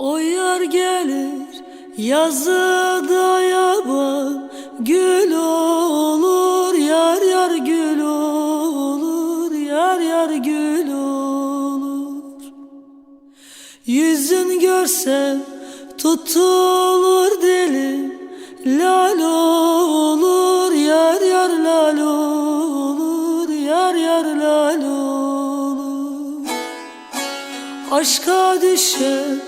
O yar gelir yazıda yaban Gül olur yar yar gül olur Yar yar gül olur. Yüzün görsem tutulur dilim Lal olur yar yar lal olur Yar yar lal olur. Aşka düşen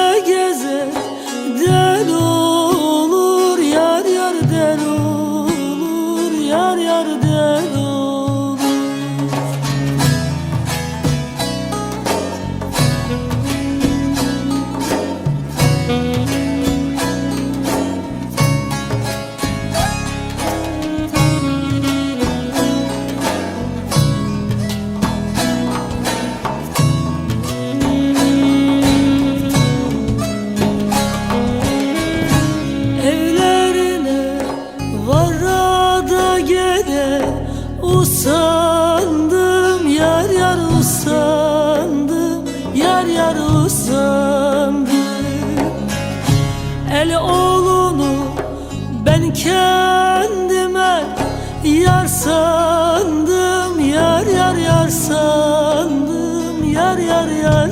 Yar yar yar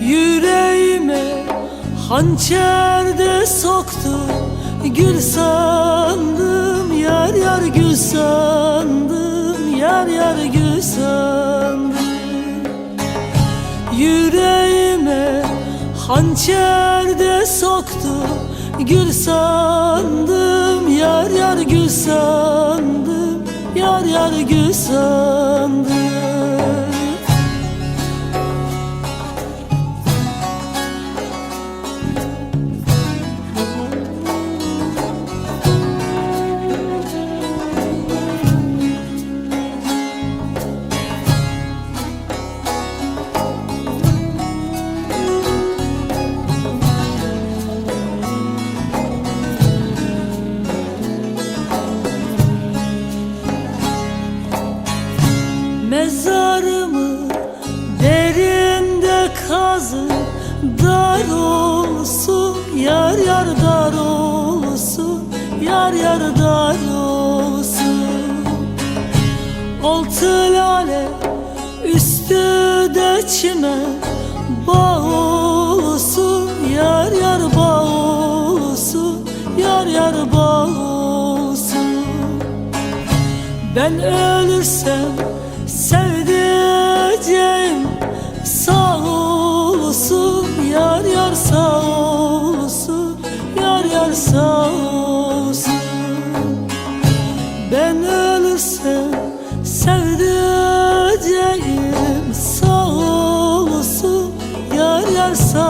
Yüreğime hançer de soktu Gül sandım yar yar gül sandım Yar yar gül sandım. Yüreğime hançer de soktu Gül sandım yar yar gül sandım Yar yar gül sandım kazı Dar olsun yar yar dar olsun Yar yar dar olsun. Altı lale üstü de çime Bağ olsun yar yar bağ olsun Yar yar bağ olsun. Ben ölürsem sevdiceğim corazón.